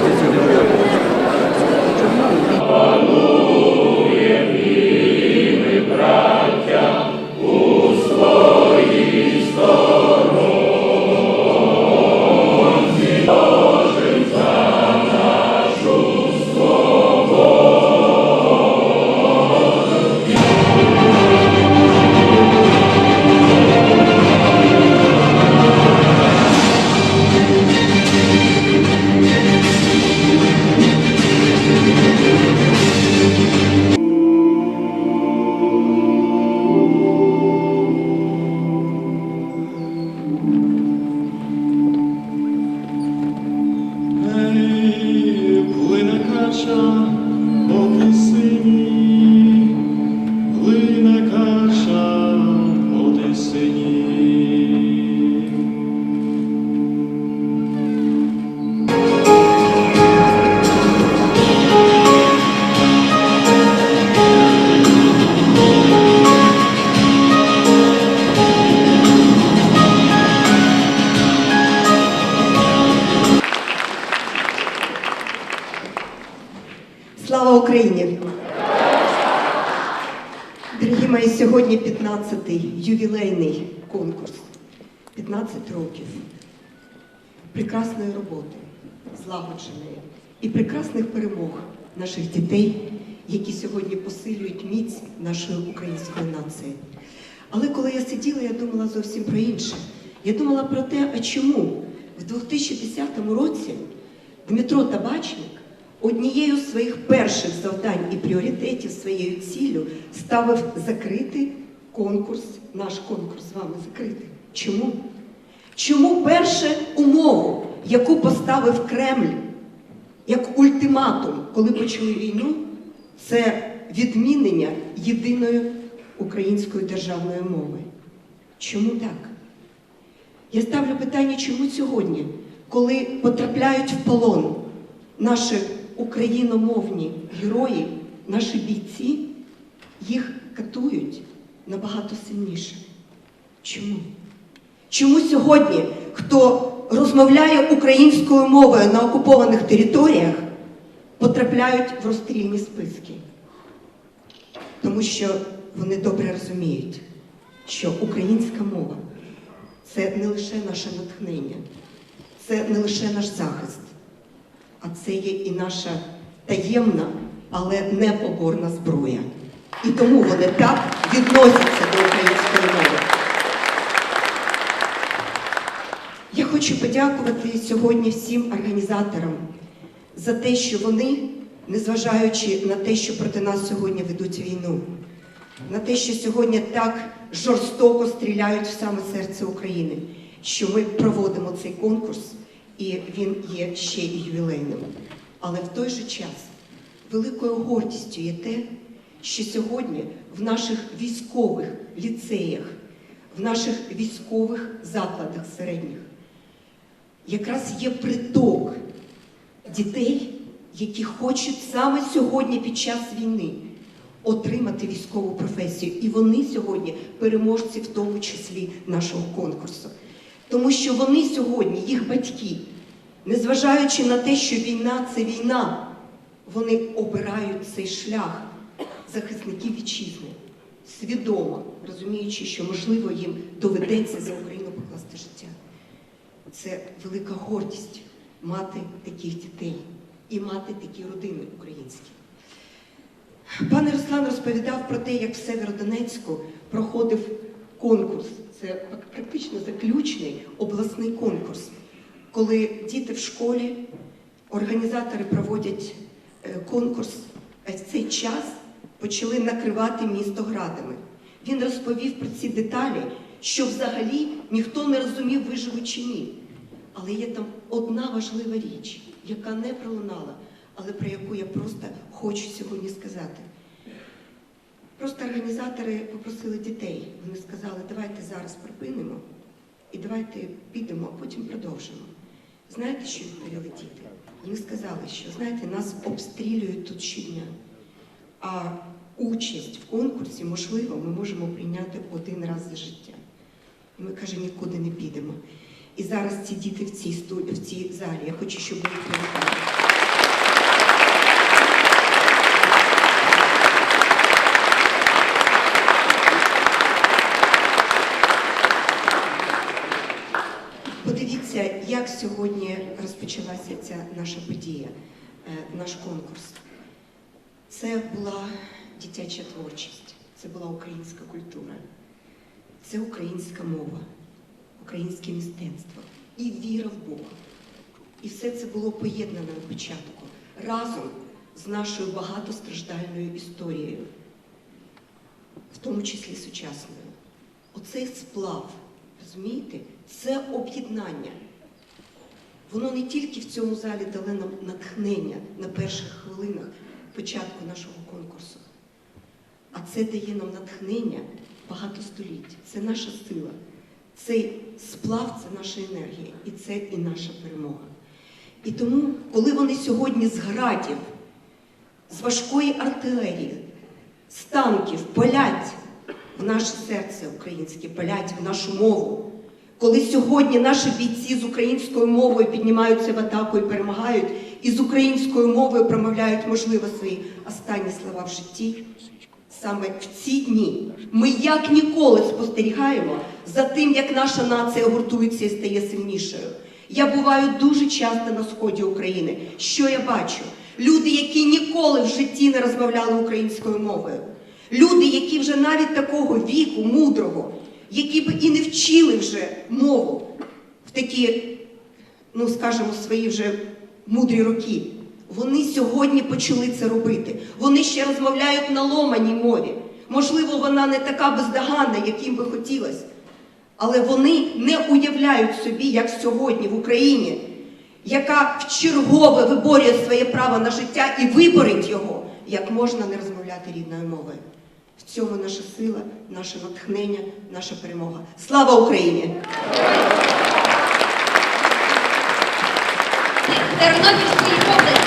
Звідки їздять сюди? Дорогі мої, сьогодні 15-й ювілейний конкурс. 15 років прекрасної роботи, злагодженої і прекрасних перемог наших дітей, які сьогодні посилюють міць нашої української нації. Але коли я сиділа, я думала зовсім про інше. Я думала про те, а чому в 2010 році Дмитро Табачник однією з своїх перших завдань і пріоритетів своєю ціллю ставив закрити конкурс, наш конкурс з вами закрити. Чому? Чому перше умову, яку поставив Кремль як ультиматум, коли почали війну, це відмінення єдиної української державної мови? Чому так? Я ставлю питання, чому сьогодні, коли потрапляють в полон наші україномовні герої, наші бійці, їх катують набагато сильніше. Чому? Чому сьогодні, хто розмовляє українською мовою на окупованих територіях, потрапляють в розстрільні списки? Тому що вони добре розуміють, що українська мова це не лише наше натхнення, це не лише наш захист, а це є і наша таємна, але непоборна зброя. І тому вони так відносяться до української мови. Я хочу подякувати сьогодні всім організаторам за те, що вони, незважаючи на те, що проти нас сьогодні ведуть війну, на те, що сьогодні так жорстоко стріляють в саме серце України, що ми проводимо цей конкурс, і він є ще і ювілейним. Але в той же час великою гордістю є те, що сьогодні в наших військових ліцеях, в наших військових закладах середніх якраз є приток дітей, які хочуть саме сьогодні під час війни отримати військову професію. І вони сьогодні переможці, в тому числі нашого конкурсу. Тому що вони сьогодні, їх батьки, незважаючи на те, що війна це війна, вони обирають цей шлях захисників вітчизни, свідомо розуміючи, що можливо їм доведеться за Україну покласти життя. Це велика гордість мати таких дітей і мати такі родини українські. Пане Руслан розповідав про те, як в Северодонецьку проходив конкурс. Це практично заключний обласний конкурс, коли діти в школі, організатори проводять е, конкурс, а в цей час почали накривати місто градами. Він розповів про ці деталі, що взагалі ніхто не розумів, виживуть чи ні. Але є там одна важлива річ, яка не пролунала, але про яку я просто хочу сьогодні сказати. Просто організатори попросили дітей. Вони сказали, давайте зараз припинимо і давайте підемо, а потім продовжимо. Знаєте, що відповіли діти? Їм сказали, що знаєте, нас обстрілюють тут щодня. А участь в конкурсі, можливо, ми можемо прийняти один раз за життя. І ми каже, нікуди не підемо. І зараз ці діти в цій студі, в цій залі. Я хочу, щоб ви привітали. Як сьогодні розпочалася ця наша подія, е, наш конкурс. Це була дитяча творчість, це була українська культура, це українська мова, українське мистецтво і віра в Бога. І все це було поєднано на початку разом з нашою багатостраждальною історією, в тому числі сучасною. Оцей сплав, розумієте, це об'єднання. Воно не тільки в цьому залі дало нам натхнення на перших хвилинах початку нашого конкурсу, а це дає нам натхнення багато століть. Це наша сила. Цей сплав це наша енергія, і це і наша перемога. І тому, коли вони сьогодні з градів, з важкої артилерії, з танків палять в наше серце українське, палять в нашу мову. Коли сьогодні наші бійці з українською мовою піднімаються в атаку і перемагають, і з українською мовою промовляють, можливо, свої останні слова в житті, саме в ці дні ми як ніколи спостерігаємо за тим, як наша нація гуртується і стає сильнішою. Я буваю дуже часто на сході України. Що я бачу? Люди, які ніколи в житті не розмовляли українською мовою. Люди, які вже навіть такого віку, мудрого, які б і не вчили вже мову в такі, ну скажімо, свої вже мудрі роки. Вони сьогодні почали це робити. Вони ще розмовляють на ломаній мові. Можливо, вона не така бездоганна, яким би хотілося. Але вони не уявляють собі, як сьогодні в Україні, яка вчергове виборює своє право на життя і виборить його, як можна не розмовляти рідною мовою. В цьому наша сила, наше натхнення, наша перемога. Слава Україні! Тернопільської області.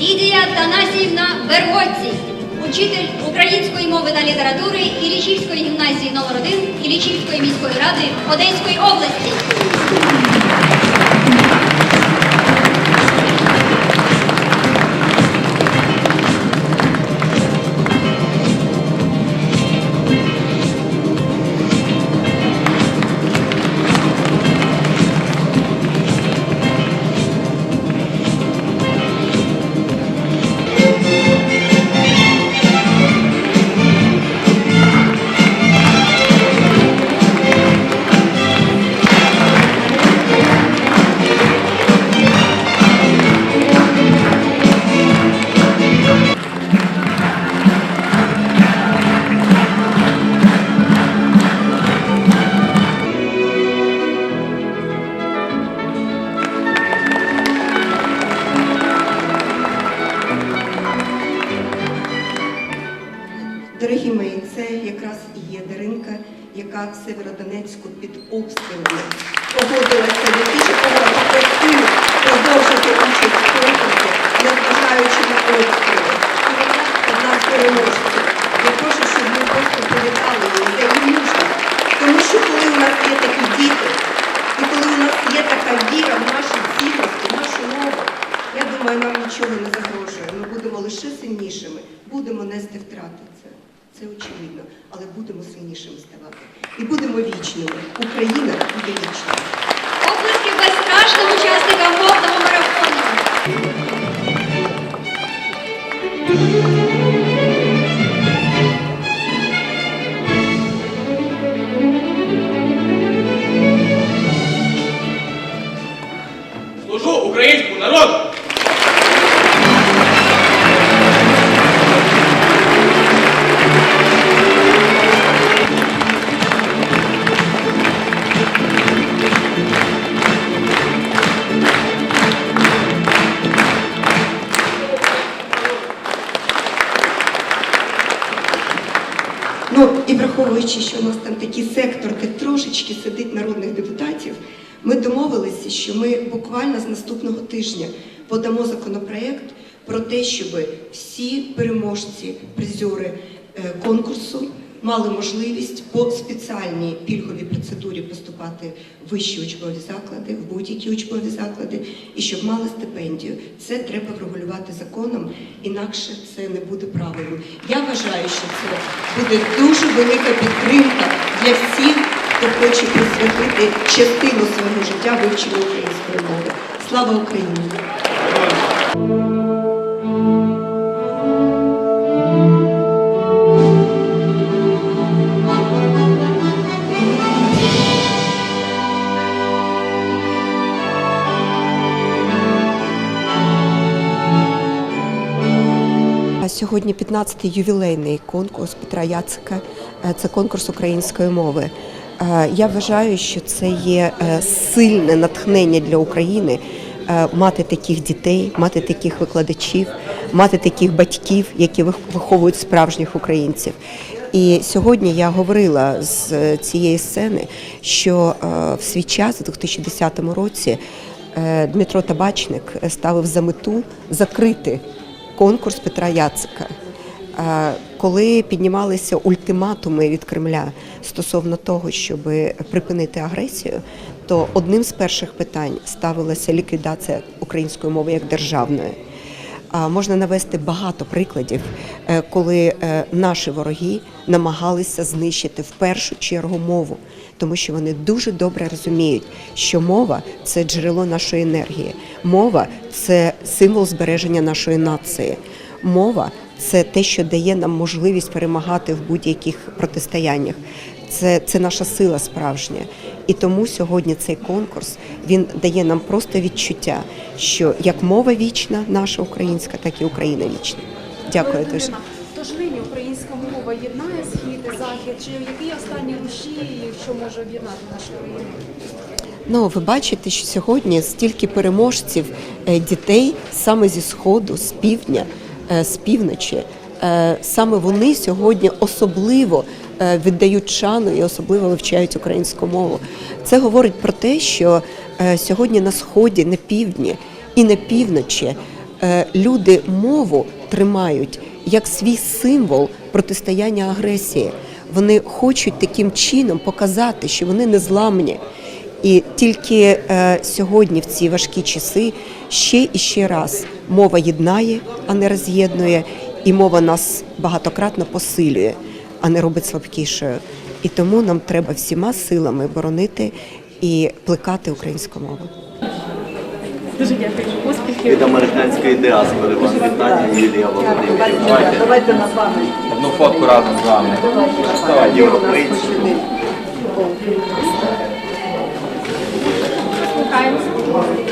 Лідія Верводці, учитель української мови та літератури Ілічівської гімназії номер 1 Ілічівської міської ради Одеської області. Переможців. Я прошу, щоб ми просто привітали її за її мужність. Тому що коли у нас є такі діти, і коли у нас є така віра в наші цінності, в нашу мову, я думаю, нам нічого не загрожує. Ми будемо лише сильнішими, будемо нести втрати. Це, це очевидно, але будемо сильнішими ставати. І будемо вічними. Україна буде вічною. Оплески безстрашним учасникам враховуючи, що у нас там такий сектор, де трошечки сидить народних депутатів, ми домовилися, що ми буквально з наступного тижня подамо законопроект про те, щоб всі переможці, призери е, конкурсу мали можливість по спеціальній пільговій процедурі поступати в вищі учбові заклади, в будь-які учбові заклади, і щоб мали стипендію. Це треба врегулювати законом, інакше це не буде правильно. Я вважаю, що це буде дуже велика підтримка для всіх, хто хоче присвятити частину свого життя вивченню української мови. Слава Україні! Сьогодні 15-й ювілейний конкурс Петра Яцика. Е, Це конкурс української мови. Е, Я вважаю, що це є е, сильне натхнення для України мати таких дітей, мати таких викладачів, мати таких батьків, які вих- виховують справжніх українців. І сьогодні я говорила з цієї сцени, що в свій час, у 2010 році, Дмитро Табачник ставив за мету закрити конкурс Петра Яцика. Е, Коли піднімалися ультиматуми від Кремля стосовно того, щоб припинити агресію, то одним з перших питань ставилася ліквідація української мови як державної. Можна навести багато прикладів, е, коли е, наші вороги намагалися знищити в першу чергу мову, тому що вони дуже добре розуміють, що мова це джерело нашої енергії, мова це символ збереження нашої нації. Мова це те, що дає нам можливість перемагати в будь-яких протистояннях. Це, це наша сила справжня. І тому сьогодні цей конкурс він дає нам просто відчуття, що як мова вічна, наша українська, так і Україна вічна. Дякую дуже. Чи які останні руші, що може об'єднати нашу країну? Ну, ви бачите, що сьогодні стільки переможців е, дітей саме зі сходу, з півдня, е, з півночі. Е, Саме вони сьогодні особливо віддають шану і особливо вивчають українську мову. Це говорить про те, що сьогодні на сході, на півдні і на півночі люди мову тримають як свій символ протистояння агресії. Вони хочуть таким чином показати, що вони незламні. І тільки е, сьогодні, в ці важкі часи, ще і ще раз мова єднає, а не роз'єднує, і мова нас багатократно посилює, а не робить слабкішою. І тому нам треба всіма силами боронити і плекати українську мову. Дуже дякую. Успіхів радянської діаспори. Вам вітання, Юлія Володимирівна. Давайте на пам'ять. Одну фотку разом з вами. Європейці. Спускаємося.